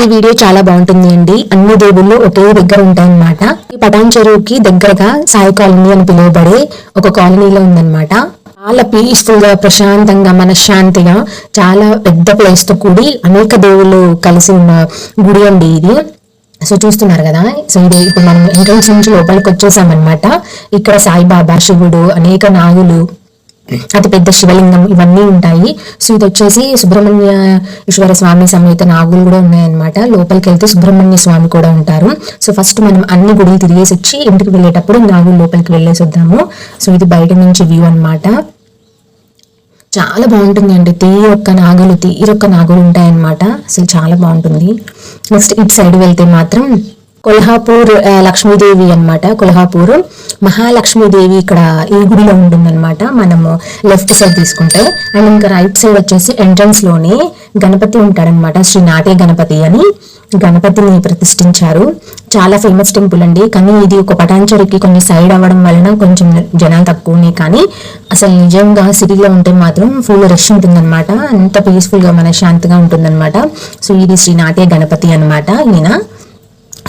ఈ వీడియో చాలా బాగుంటుంది అండి. అన్ని దేవుళ్ళు ఒకే దగ్గర ఉంటాయన్నమాట. ఈ పటాన్ చెరువుకి దగ్గరగా సాయి కాలనీ అని పిలువబడే ఒక కాలనీలో ఉందన్నమాట. చాలా పీస్ఫుల్గా ప్రశాంతంగా మనశ్శాంతిగా చాలా పెద్ద ప్లేస్తో కూడి అనేక దేవుళ్ళు కలిసి ఉన్న గుడి అండి ఇది. సో చూస్తున్నారు కదా? సో ఇది ఇప్పుడు మనం ఎంట్రన్స్ నుంచి లోపలికి వచ్చేసామన్నమాట. ఇక్కడ సాయిబాబా శివుడు అనేక నాగులు అతి పెద్ద శివలింగం ఇవన్నీ ఉంటాయి. సో ఇది వచ్చేసి సుబ్రహ్మణ్య ఈశ్వర స్వామి సమేత నాగులు కూడా ఉన్నాయన్నమాట. లోపలికి వెళ్తే సుబ్రహ్మణ్య స్వామి కూడా ఉంటారు. సో ఫస్ట్ మనం అన్ని గుడులు తిరిగేసి వచ్చి ఇంటికి వెళ్ళేటప్పుడు నాగులు లోపలికి వెళ్ళేసి వద్దాము. సో ఇది బయట నుంచి వ్యూ అనమాట చాలా బాగుంటుంది అండి తీరొక్క నాగులు తీరొక్క నాగులు ఉంటాయన్నమాట. అసలు చాలా బాగుంటుంది. నెక్స్ట్ ఇటు సైడ్ వెళ్తే మాత్రం కొల్హాపూర్ లక్ష్మీదేవి అన్నమాట. కొల్హాపూర్. మహాలక్ష్మీదేవి ఇక్కడ ఈ గుడిలో ఉంటుందన్నమాట. మనము లెఫ్ట్ సైడ్ తీసుకుంటే. అండ్ ఇంకా రైట్ సైడ్ వచ్చేసి ఎంట్రన్స్లోనే గణపతి ఉంటాడనమాట శ్రీ నాటే గణపతి అని గణపతిని ప్రతిష్ఠించారు. చాలా ఫేమస్ టెంపుల్ అండి. కానీ ఇది ఒక పటాంచరికి కొన్ని సైడ్ అవ్వడం వలన కొంచెం జనాలు తక్కువనే కానీ అసలు నిజంగా సిటీలో ఉంటే మాత్రం ఫుల్ రష్ ఉంటుందన్నమాట. అంత పీస్ఫుల్గా శాంతిగా ఉంటుందన్నమాట. సో ఇది శ్రీ నాటే గణపతి అన్నమాట ఈయన.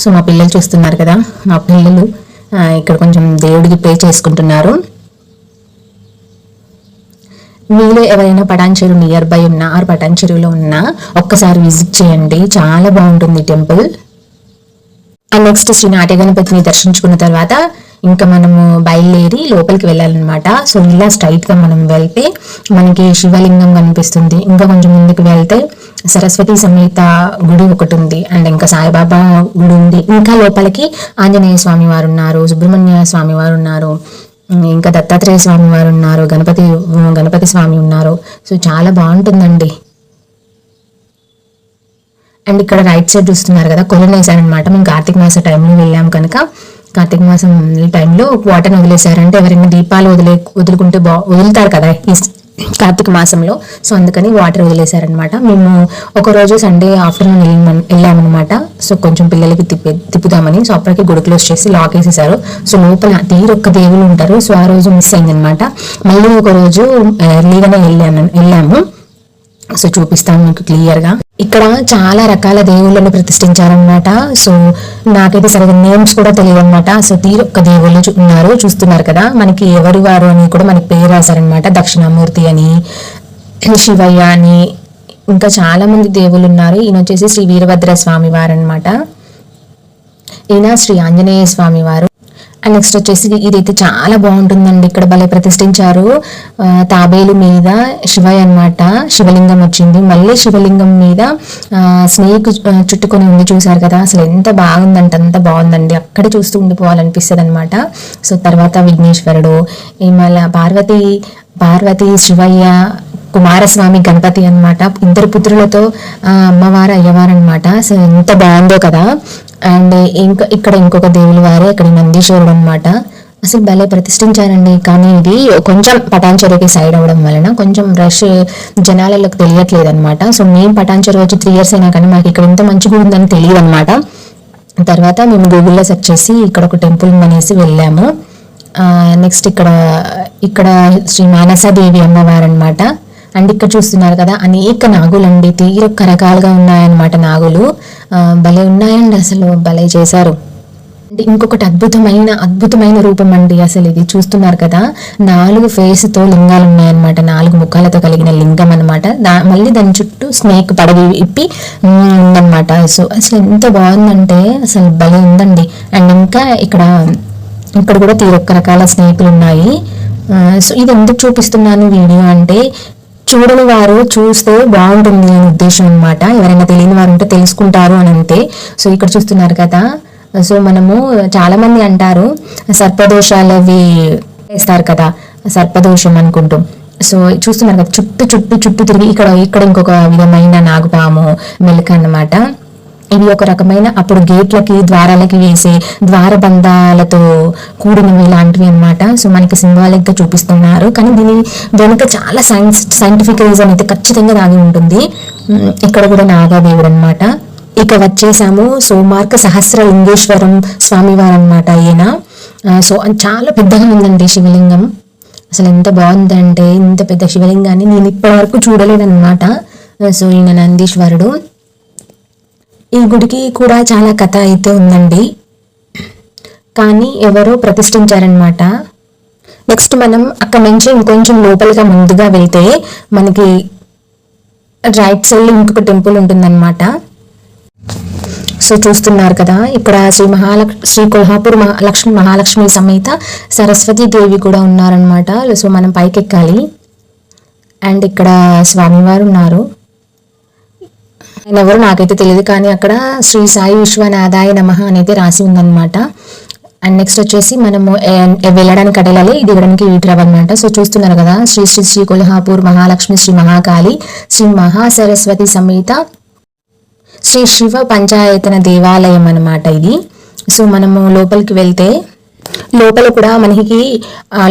సో మా పిల్లలు చూస్తున్నారు కదా మా పిల్లలు ఇక్కడ కొంచెం దేవుడికి ప్రే చేసుకుంటున్నారు. మీలో ఎవరైనా పటాన్ చెరువు నియర్ బై ఉన్నా ఆర్ పటాన్ చెరువులో ఉన్నా ఒక్కసారి విజిట్ చేయండి. చాలా బాగుంటుంది టెంపుల్ అండ్ నెక్స్ట్ శ్రీ నాట్య గణపతిని దర్శించుకున్న తర్వాత ఇంకా మనము బయలుదేరి లోపలికి వెళ్ళాలన్నమాట. సో ఇలా స్ట్రైట్గా మనం వెళ్తే మనకి శివలింగం కనిపిస్తుంది. ఇంకా కొంచెం ముందుకు వెళ్తే సరస్వతి సమేత గుడి ఒకటి ఉంది. అండ్ ఇంకా సాయిబాబా గుడి ఉంది. ఇంకా లోపలికి ఆంజనేయ స్వామి వారు ఉన్నారు సుబ్రహ్మణ్య స్వామి వారు ఉన్నారు ఇంకా దత్తాత్రేయ స్వామి వారు ఉన్నారు గణపతి గణపతి స్వామి ఉన్నారు. సో చాలా బాగుంటుందండి. అండ్ ఇక్కడ రైట్ సైడ్ చూస్తున్నారు కదా కొలను వేసారనమాట మేము కార్తీక మాస టైంలో వెళ్ళాం కనుక. కార్తీక మాసం టైంలో వాటర్ వదిలేశారంటే ఎవరైనా దీపాలు వదిలే వదులుకుంటే బా వదులుతారు కదా ఈ కార్తీక మాసంలో. సో అందుకని వాటర్ వదిలేశారనమాట మేము ఒక రోజు సండే ఆఫ్టర్నూన్ వెళ్ళాం వెళ్ళామన్నమాట. సో కొంచెం పిల్లలకి తిప్పి తిప్పుదామని. సో అప్పటికి గుడి క్లోజ్ చేసి లాక్ వేసేసారు సో లోపల తీరొక్క దేవులు ఉంటారు. సో ఆ రోజు మిస్ అయిందనమాట మళ్ళీ ఒక రోజు ఎర్లీగానే వెళ్ళాను వెళ్ళాము. సో చూపిస్తాను మీకు క్లియర్గా. ఇక్కడ చాలా రకాల దేవుళ్ళను ప్రతిష్ఠించారనమాట సో నాకైతే సరిగ్గా నేమ్స్ కూడా తెలియదు అనమాట సో ఒక దేవుళ్ళు ఉన్నారు చూస్తున్నారు కదా. మనకి ఎవరు వారు అని కూడా మనకి పేరు రాశారనమాట దక్షిణామూర్తి అని శివయ్య అని. ఇంకా చాలా మంది దేవుళ్ళు ఉన్నారు. ఈయన వచ్చేసి శ్రీ వీరభద్ర స్వామి వారు అనమాట ఈయన శ్రీ ఆంజనేయ స్వామి వారు. నెక్స్ట్ వచ్చేసి ఇదైతే చాలా బాగుంటుందండి. ఇక్కడ భలే ప్రతిష్ఠించారు. తాబేలు మీద శివయ్య అన్నమాట. శివలింగం వచ్చింది. మళ్ళీ శివలింగం మీద స్నేక్ చుట్టుకొని ఉంది చూసారు కదా. అసలు ఎంత బాగుందంటే అంత బాగుందండి. అక్కడే చూస్తూ ఉండిపోవాలనిపిస్తుంది అనమాట సో తర్వాత విఘ్నేశ్వరుడు ఈ పార్వతి పార్వతి శివయ్య కుమారస్వామి గణపతి అనమాట ఇద్దరు పుత్రులతో అమ్మవారు అయ్యవారు అనమాట సో ఎంత బాగుందో కదా. అండ్ ఇంకా ఇక్కడ ఇంకొక దేవుల వారే ఇక్కడ నందీశ్వరుడు అనమాట అసలు భలే ప్రతిష్ఠించారండి. కానీ ఇది కొంచెం పటాన్ చెరువుకి సైడ్ అవ్వడం వలన కొంచెం రష్ జనాలలోకి తెలియట్లేదు అనమాట సో మేము పటాన్ చెరువు వచ్చి త్రీ ఇయర్స్ అయినా కానీ మాకు ఇక్కడ ఇంత మంచిగా ఉందని తెలియదు అనమాట తర్వాత మేము గూగుల్లో సెర్చ్ చేసి ఇక్కడ ఒక టెంపుల్ అనేసి వెళ్ళాము. నెక్స్ట్ ఇక్కడ ఇక్కడ శ్రీ మానసాదేవి అమ్మవారు అనమాట అండ్ ఇక్కడ చూస్తున్నారు కదా అనేక నాగులు అండి తీరొక్క రకాలుగా ఉన్నాయన్నమాట నాగులు. భలే ఉన్నాయండి అసలు భలే చేశారు. అంటే ఇంకొకటి అద్భుతమైన అద్భుతమైన రూపం అండి అసలు ఇది. చూస్తున్నారు కదా నాలుగు ఫేస్తో లింగాలు ఉన్నాయన్నమాట నాలుగు ముఖాలతో కలిగిన లింగం అనమాట మళ్ళీ దాని చుట్టూ స్నేక్ పడవి ఇప్పి ఉందన్నమాట. సో అసలు ఎంత బాగుందంటే అసలు భలే ఉందండి. అండ్ ఇంకా ఇక్కడ ఇక్కడ కూడా తీరొక్క రకాల స్నేకులు ఉన్నాయి ఆ, సో ఇది ఎందుకు చూపిస్తున్నాను వీడియో అంటే చూడని వారు చూస్తే బాగుంటుంది అనే ఉద్దేశం అన్నమాట. ఎవరైనా తెలియని వారు ఉంటే తెలుసుకుంటారు అని అంతే. సో ఇక్కడ చూస్తున్నారు కదా. సో మనము చాలా మంది అంటారు సర్పదోషాలు అవి వేస్తారు కదా. సర్పదోషం అనుకుంటూ. సో చూస్తున్నారు కదా చుట్టూ చుట్టూ చుట్టూ తిరిగి ఇక్కడ ఇక్కడ ఇంకొక విధమైన నాగుపాము మెలక అన్నమాట. ఇవి ఒక రకమైన అప్పుడు గేట్లకి ద్వారాలకి వేసే ద్వారబంధాలతో కూడినవి ఇలాంటివి అన్నమాట. సో మనకి సింబాలిక్గా చూపిస్తున్నారు. కానీ దీని వెనుక చాలా సైన్స్ సైంటిఫిక్ రీజన్ అయితే ఖచ్చితంగా దాగి ఉంటుంది. ఇక్కడ కూడా నాగాదేవుడు అన్నమాట. ఇక వచ్చేసాము. సోమార్క సహస్ర లింగేశ్వరం స్వామివారు అనమాట ఈయన. సో చాలా పెద్దగా ఉందండి శివలింగం. అసలు ఎంత బాగుందంటే ఇంత పెద్ద శివలింగాన్ని నేను ఇప్పటి వరకు చూడలేదన్నమాట సో ఈయన నందీశ్వరుడు. ఈ గుడికి కూడా చాలా కథ అయితే ఉందండి. కానీ ఎవరో ప్రతిష్ఠించారనమాట నెక్స్ట్ మనం అక్కడ నుంచి ఇంకొంచెం లోపలిగా ముందుగా వెళ్తే మనకి రైట్ సైడ్ ఇంకొక టెంపుల్ ఉంటుందన్నమాట. సో చూస్తున్నారు కదా ఇక్కడ శ్రీ మహాలక్ శ్రీ కొల్హాపూర్ మహాలక్ష్మి మహాలక్ష్మి సమేత సరస్వతి దేవి కూడా ఉన్నారనమాట సో మనం పైకి ఎక్కాలి అండ్ ఇక్కడ స్వామివారు ఉన్నారు. ఆయన ఎవరు నాకైతే తెలియదు. కానీ అక్కడ శ్రీ సాయి విశ్వనాథాయ నమ అనేది రాసి ఉందన్నమాట. అండ్ నెక్స్ట్ వచ్చేసి మనము వెళ్ళడానికి అడలాలి. దిగడానికి ఈట్రవ్ అనమాట సో చూస్తున్నారు కదా శ్రీ శ్రీ శ్రీ కొల్హాపూర్ మహాలక్ష్మి శ్రీ మహాకాళి శ్రీ మహాసరస్వతి సమేత శ్రీ శివ పంచాయతన దేవాలయం అన్నమాట ఇది. సో మనము లోపలికి వెళ్తే లోపల కూడా మనకి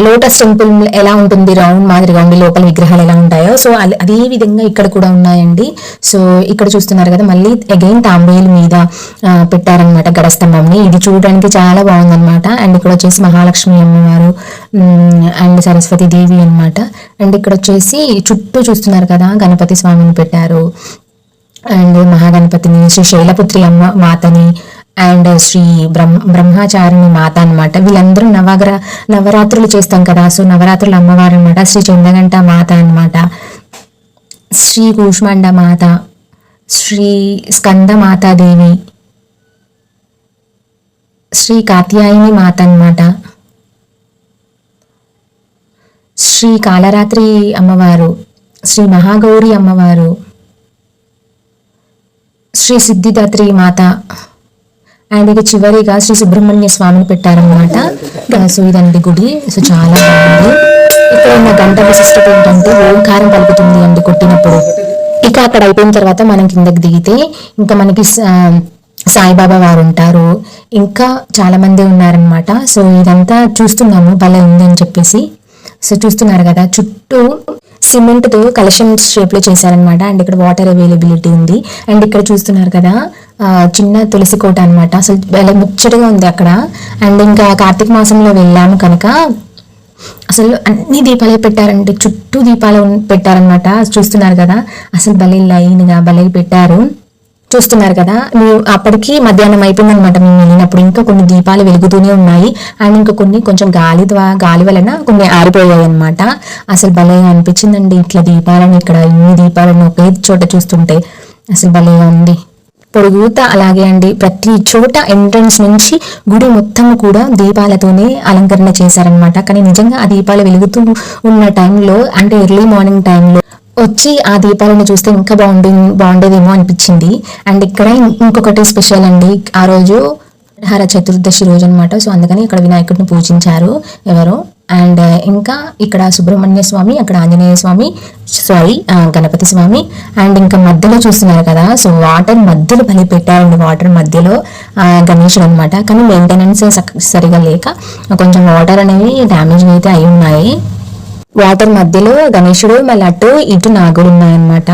లోటస్ టెంపుల్ ఎలా ఉంటుంది రౌండ్ మాదిరిగా ఉండి లోపల విగ్రహాలు ఎలా ఉంటాయో. సో అదే విధంగా ఇక్కడ కూడా ఉన్నాయండి. సో ఇక్కడ చూస్తున్నారు కదా మళ్ళీ అగైన్ తాంబేలు మీద పెట్టారనమాట గడస్తంభంని. ఇది చూడడానికి చాలా బాగుందనమాట అండ్ ఇక్కడ వచ్చేసి మహాలక్ష్మి అమ్మవారు అండ్ సరస్వతి దేవి అన్నమాట. అండ్ ఇక్కడ వచ్చేసి చుట్టూ చూస్తున్నారు కదా గణపతి స్వామిని పెట్టారు. అండ్ మహాగణపతిని శ్రీ శైలపుత్రి అమ్మ మాతని అండ్ శ్రీ బ్రహ్మ బ్రహ్మచారిణి మాత అన్నమాట. వీళ్ళందరూ నవగ్ర నవరాత్రులు చేస్తాం కదా. సో నవరాత్రులు అమ్మవారు అనమాట శ్రీ చందగంట మాత అన్నమాట. శ్రీ కూష్మండ మాత శ్రీ స్కంద మాతాదేవి శ్రీ కాత్యాయని మాత అన్నమాట. శ్రీ కాళరాత్రి అమ్మవారు శ్రీ మహాగౌరి అమ్మవారు శ్రీ సిద్ధిదాత్రి మాత అండ్ ఇక చివరిగా శ్రీ సుబ్రహ్మణ్య స్వామిని పెట్టారనమాట సో ఇదండి గుడి. సో చాలా బాగుంది. ఇక్కడ ఉన్న గంట విశిష్టత ఏంటంటే ఓంకారం పలుకుతుంది అండి కొట్టినప్పుడు. ఇక అక్కడ అయిపోయిన తర్వాత మనం కిందకి దిగితే ఇంకా మనకి సాయిబాబా వారు ఉంటారు. ఇంకా చాలా మంది ఉన్నారనమాట సో ఇదంతా చూస్తున్నాము భలే ఉంది అని చెప్పేసి. సో చూస్తున్నారు కదా చుట్టూ సిమెంట్తో కలశం షేప్లో చేశారనమాట అండ్ ఇక్కడ వాటర్ అవైలబిలిటీ ఉంది. అండ్ ఇక్కడ చూస్తున్నారు కదా చిన్న తులసి కోట అనమాట అసలు భలే ముచ్చటగా ఉంది అక్కడ. అండ్ ఇంకా కార్తీక మాసంలో వెళ్ళాము కనుక అసలు అన్ని దీపాలే పెట్టారంటే చుట్టూ దీపాలు పెట్టారనమాట చూస్తున్నారు కదా అసలు భలే లైన్గా భలే పెట్టారు. చూస్తున్నారు కదా మేము అప్పటికి మధ్యాహ్నం అయిపోయింది అనమాట మేము వెళ్ళినప్పుడు ఇంకా కొన్ని దీపాలు వెలుగుతూనే ఉన్నాయి. అండ్ ఇంకా కొన్ని కొంచెం గాలి ద్వారా గాలి వలన కొన్ని ఆరిపోయాయి అనమాట అసలు భలేగా అనిపించిందండి ఇట్లా దీపాలను ఇక్కడ ఇన్ని దీపాలను ఒకే చోట చూస్తుంటే. అసలు భలేగా ఉంది. పొడుగుత అలాగే అండి. ప్రతి చోట ఎంట్రన్స్ నుంచి గుడి మొత్తం కూడా దీపాలతోనే అలంకరణ చేశారనమాట కానీ నిజంగా ఆ దీపాలు వెలుగుతూ ఉన్న టైంలో అంటే ఎర్లీ మార్నింగ్ టైంలో వచ్చి ఆ దీపాలను చూస్తే ఇంకా బాగుండే బాగుండేదేమో అనిపించింది. అండ్ ఇక్కడ ఇంకొకటి స్పెషల్ అండి. ఆ రోజు హర చతుర్దశి రోజు అనమాట సో అందుకని ఇక్కడ వినాయకుడిని పూజించారు ఎవరో. అండ్ ఇంకా ఇక్కడ సుబ్రహ్మణ్య స్వామి అక్కడ ఆంజనేయ స్వామి సారీ గణపతి స్వామి. అండ్ ఇంకా మధ్యలో చూస్తున్నారు కదా సో వాటర్ మధ్యలో బలి పెట్టారండి వాటర్ మధ్యలో గణేషుడు అనమాట కానీ మెయింటెనెన్స్ సరిగా లేక కొంచెం వాటర్ అనేవి డ్యామేజ్ అయితే అయి ఉన్నాయి. వాటర్ మధ్యలో గణేశుడు మళ్ళీ అటు ఇటు నాగులు ఉన్నాయన్నమాట.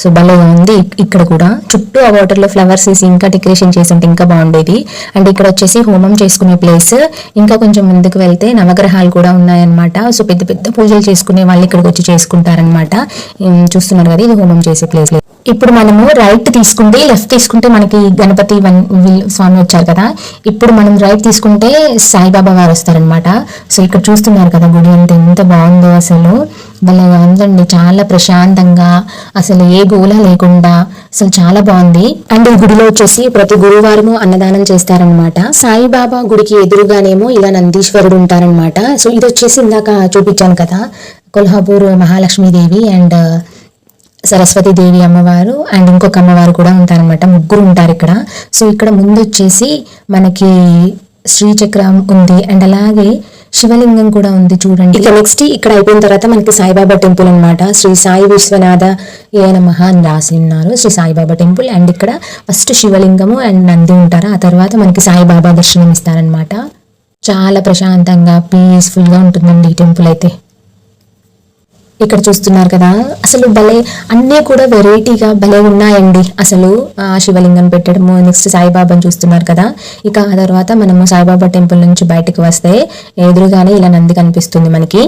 సో భలే ఉంది ఇక్కడ కూడా. చుట్టూ ఆ వాటర్లో ఫ్లవర్స్ వేసి ఇంకా డెకరేషన్ చేసి ఉంటే ఇంకా బాగుండేది. అండ్ ఇక్కడ వచ్చేసి హోమం చేసుకునే ప్లేస్ ఇంకా కొంచెం ముందుకు వెళ్తే నవగ్రహాలు కూడా ఉన్నాయన్నమాట. సో పెద్ద పెద్ద పూజలు చేసుకునే వాళ్ళు ఇక్కడికి వచ్చి చేసుకుంటారనమాట చూస్తున్నారు కదా ఇది హోమం చేసే ప్లేస్ ఇప్పుడు మనము రైట్ తీసుకుంటే లెఫ్ట్ తీసుకుంటే మనకి గణపతి వన్- స్వామి వచ్చారు కదా. ఇప్పుడు మనం రైట్ తీసుకుంటే సాయిబాబా వారు వస్తారనమాట సో ఇక్కడ చూస్తున్నారు కదా గుడి అంటే ఎంత బాగుందో అసలు. భలేగా ఉందండి. చాలా ప్రశాంతంగా. అసలు ఏ గోల లేకుండా. అసలు చాలా బాగుంది. అండ్ ఈ గుడిలో వచ్చేసి ప్రతి గురువారము అన్నదానం చేస్తారనమాట సాయిబాబా గుడికి ఎదురుగానేమో ఇలా నందీశ్వరుడు ఉంటారనమాట సో ఇది వచ్చేసి ఇందాక చూపించాను కదా. కొల్హాపూర్ మహాలక్ష్మీదేవి అండ్ సరస్వతి దేవి అమ్మవారు అండ్ ఇంకొక అమ్మవారు కూడా ఉంటారనమాట ముగ్గురు ఉంటారు ఇక్కడ. సో ఇక్కడ ముందు వచ్చేసి మనకి శ్రీచక్రం ఉంది అండ్ అలాగే శివలింగం కూడా ఉంది చూడండి. ఇక నెక్స్ట్ ఇక్కడ అయిపోయిన తర్వాత మనకి సాయిబాబా టెంపుల్ అన్నమాట. శ్రీ సాయి విశ్వనాథ ఏ నమః అని రాసి ఉన్నారు. శ్రీ సాయిబాబా టెంపుల్ అండ్ ఇక్కడ ఫస్ట్ శివలింగము అండ్ నంది ఉంటారు. ఆ తర్వాత మనకి సాయిబాబా దర్శనం ఇస్తారనమాట చాలా ప్రశాంతంగా పీస్ఫుల్గా ఉంటుందండి ఈ టెంపుల్ అయితే. ఇక్కడ చూస్తున్నారు కదా. అసలు భలే అన్నీ కూడా వెరైటీగా భలే ఉన్నాయండి. అసలు ఆ శివలింగం పెట్టడము నెక్స్ట్ సాయిబాబాని చూస్తున్నారు కదా. ఇక ఆ తర్వాత మనము సాయిబాబా టెంపుల్ నుంచి బయటకు వస్తే ఎదురుగానే ఇలా నంది కనిపిస్తుంది మనకి.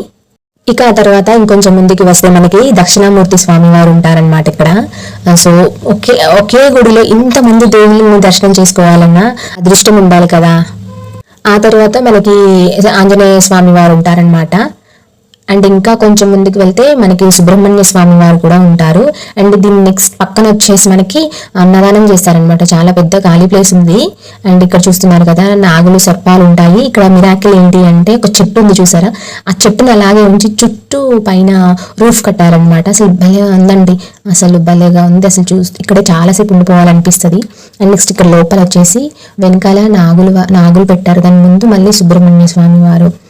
ఇక ఆ తర్వాత ఇంకొంచెం ముందుకి వస్తే మనకి దక్షిణామూర్తి స్వామి వారు ఉంటారనమాట ఇక్కడ. సో ఒకే ఒకే గుడిలో ఇంతమంది దేవుళ్ళని దర్శనం చేసుకోవాలన్నా అదృష్టం ఉండాలి కదా. ఆ తర్వాత మనకి ఆంజనేయ స్వామి వారు ఉంటారనమాట అండ్ ఇంకా కొంచెం ముందుకు వెళ్తే మనకి సుబ్రహ్మణ్య స్వామి వారు కూడా ఉంటారు. అండ్ దీని నెక్స్ట్ పక్కన వచ్చేసి మనకి అన్నదానం చేస్తారనమాట చాలా పెద్ద ఖాళీ ప్లేస్ ఉంది. అండ్ ఇక్కడ చూస్తున్నారు కదా నాగులు సర్పాలు ఉంటాయి. ఇక్కడ మిరాకిల్ ఏంటి అంటే ఒక చెట్టు ఉంది చూసారా? ఆ చెట్టును అలాగే ఉంచి చుట్టూ పైన రూఫ్ కట్టారనమాట అసలు భలే ఉందండి. అసలు భలేగా ఉంది. అసలు చూ ఇక్కడే చాలాసేపు ఉండిపోవాలనిపిస్తుంది. అండ్ నెక్స్ట్ ఇక్కడ లోపల వచ్చేసి వెనకాల నాగులు నాగులు పెట్టారు. దాని ముందు మళ్ళీ సుబ్రహ్మణ్య స్వామి వారు.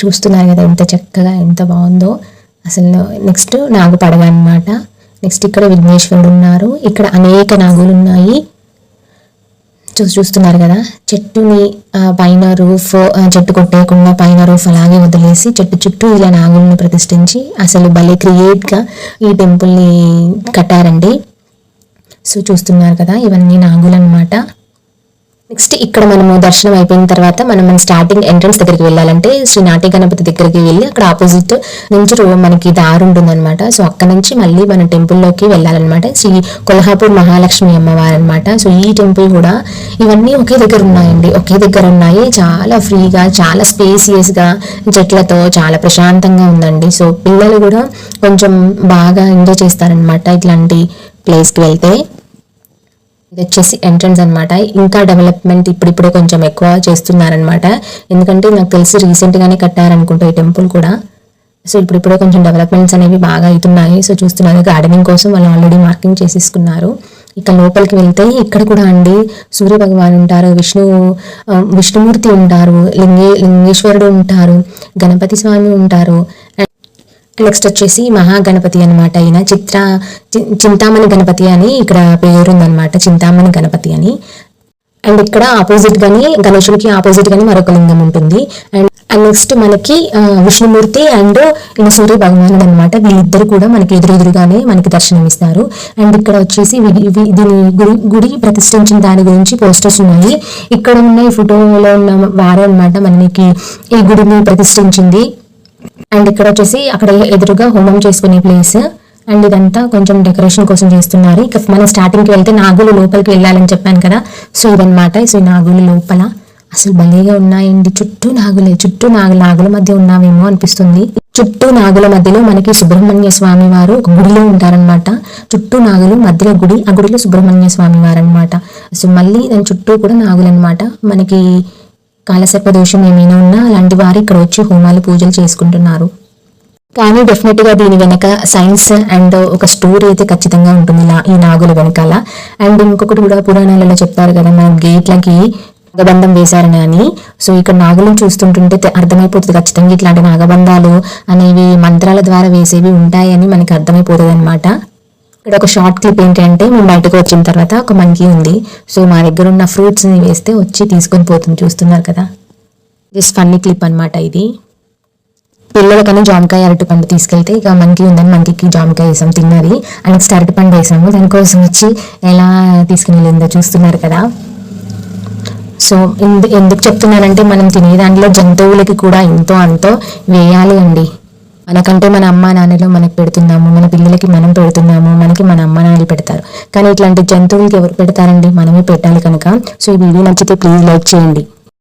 చూస్తున్నారు కదా ఎంత చక్కగా ఎంత బాగుందో. అసలు నెక్స్ట్ నాగు పడగ అనమాట నెక్స్ట్ ఇక్కడ విఘ్నేశ్వరుడు ఉన్నారు. ఇక్కడ అనేక నాగులు ఉన్నాయి. చూ చూస్తున్నారు కదా. చెట్టుని పైన రూఫ్ చెట్టు కొట్టేయకుండా పైన రూఫ్ అలాగే వదిలేసి చెట్టు చుట్టూ ఇలా నాగుల్ని ప్రతిష్ఠించి అసలు భలే క్రియేట్గా ఈ టెంపుల్ని కట్టారండి. సో చూస్తున్నారు కదా ఇవన్నీ నాగులు అనమాట నెక్స్ట్ ఇక్కడ మనము దర్శనం అయిపోయిన తర్వాత మనం మన స్టార్టింగ్ ఎంట్రన్స్ దగ్గరికి వెళ్ళాలంటే శ్రీ నాటి గణపతి దగ్గరికి వెళ్ళి అక్కడ ఆపోజిట్ నుంచి రో- మనకి దారి ఉంటుందన్నమాట. సో అక్కడ నుంచి మళ్ళీ మన టెంపుల్లోకి వెళ్ళాలన్నమాట. శ్రీ కొల్హాపూర్ మహాలక్ష్మి అమ్మవారు అనమాట సో ఈ టెంపుల్ కూడా ఇవన్నీ ఒకే దగ్గర ఉన్నాయండి. ఒకే దగ్గర ఉన్నాయి. చాలా ఫ్రీగా చాలా స్పేసియస్గా చెట్లతో చాలా ప్రశాంతంగా ఉందండి. సో పిల్లలు కూడా కొంచెం బాగా ఎంజాయ్ చేస్తారనమాట ఇట్లాంటి ప్లేస్కి వెళ్తే. ఇది వచ్చేసి ఎంట్రన్స్ అన్నమాట. ఇంకా డెవలప్మెంట్ ఇప్పుడిప్పుడే కొంచెం ఎక్కువ చేస్తున్నారనమాట ఎందుకంటే నాకు తెలిసి రీసెంట్ గానే కట్టారనుకుంటా ఈ టెంపుల్ కూడా. సో ఇప్పుడిప్పుడే కొంచెం డెవలప్మెంట్స్ అనేవి బాగా అవుతున్నాయి. సో చూస్తున్నారు గార్డెనింగ్ కోసం వాళ్ళు ఆల్రెడీ మార్కింగ్ చేసేసుకున్నారు. ఇక లోపలికి వెళ్తే ఇక్కడ కూడా అండి సూర్య భగవాన్ ఉంటారు విష్ణు విష్ణుమూర్తి ఉంటారు లింగే లింగేశ్వరుడు ఉంటారు గణపతి స్వామి ఉంటారు. నెక్స్ట్ వచ్చేసి మహాగణపతి అనమాట ఈయన. చిత్ర చి- చింతామణి గణపతి అని ఇక్కడ పేరుందనమాట చింతామణి గణపతి అని. అండ్ ఇక్కడ ఆపోజిట్ గాని గణేశుడికి ఆపోజిట్ గాని మరొక లింగం ఉంటుంది. అండ్ అండ్ నెక్స్ట్ మనకి విష్ణుమూర్తి అండ్ ఈయన సూర్య భగవానుడు అనమాట వీళ్ళిద్దరు కూడా మనకి ఎదురెదురుగానే మనకి దర్శనం ఇస్తారు అండ్ ఇక్కడ వచ్చేసి దీని గుడి గుడి ప్రతిష్ఠించిన దాని గురించి పోస్టర్స్ ఉన్నాయి. ఇక్కడ ఉన్న ఈ ఫోటోలో ఉన్న వారే అనమాట మనకి ఈ గుడిని ప్రతిష్ఠించింది. అండ్ ఇక్కడ వచ్చేసి అక్కడ ఎదురుగా హోమం చేసుకునే ప్లేస్ అండ్ ఇదంతా కొంచెం డెకరేషన్ కోసం చేస్తున్నారు. ఇక మనం స్టార్టింగ్కి వెళ్తే నాగులు లోపలికి వెళ్ళాలని చెప్పాను కదా. సో ఇదనమాట సో ఈ నాగులు లోపల అసలు భలేగా ఉన్నాయండి. చుట్టూ నాగులే చుట్టూ నాగు నాగుల మధ్య ఉన్నామేమో అనిపిస్తుంది. చుట్టూ నాగుల మధ్యలో మనకి సుబ్రహ్మణ్య స్వామి వారు ఒక గుడిలో ఉంటారనమాట చుట్టూ నాగులు మధ్యలో గుడి ఆ గుడిలో సుబ్రహ్మణ్య స్వామి వారు అనమాట సో మళ్ళీ దాని చుట్టూ కూడా నాగులు అనమాట మనకి కాలసర్ప దోషం ఏమైనా ఉన్నా అలాంటి వారు ఇక్కడ వచ్చి హోమాలు పూజలు చేసుకుంటున్నారు. కానీ డెఫినెట్గా దీని వెనక సైన్స్ అండ్ ఒక స్టోరీ అయితే ఖచ్చితంగా ఉంటుంది ఈ నాగుల వెనకాల. అండ్ ఇంకొకటి కూడా పురాణాలలో చెప్తారు కదా మన గేట్లకి నాగబంధం వేశారని అని. సో ఇక్కడ నాగులను చూస్తుంటుంటే అర్థమైపోతుంది ఖచ్చితంగా ఇట్లాంటి నాగబంధాలు అనేవి మంత్రాల ద్వారా వేసేవి ఉంటాయని మనకి అర్థమైపోతుంది అనమాట ఇక్కడ ఒక షార్ట్ క్లిప్ ఏంటంటే మేము బయటకు వచ్చిన తర్వాత ఒక మంకీ ఉంది. సో మా దగ్గర ఉన్న ఫ్రూట్స్ని వేస్తే వచ్చి తీసుకొని పోతుంది. చూస్తున్నారు కదా? జస్ట్ ఫన్నీ క్లిప్ అన్నమాట ఇది. పిల్లలకని జామకాయ అరటిపండు తీసుకెళ్తే ఇక మనకి ఉందని మనకి జామకాయ వేసాం తిన్నది. అండ్ నెక్స్ట్ అరటిపండు వేసాము. దానికోసం వచ్చి ఎలా తీసుకుని వెళ్ళిందో చూస్తున్నారు కదా? సో ఎందుకు చెప్తున్నానంటే మనం తినే దాంట్లో జంతువులకి కూడా ఎంతో అంతో వేయాలి అండి. మనకంటే మన అమ్మ నాన్నలు మనకు పెడుతున్నాము మన పిల్లలకి మనం పెడుతున్నాము మనకి మన అమ్మ నాన్నలు పెడతారు. కానీ ఇట్లాంటి జంతువులకి ఎవరు పెడతారండి? మనమే పెట్టాలి కనుక. సో ఈ వీడియో నచ్చితే ప్లీజ్ లైక్ చేయండి.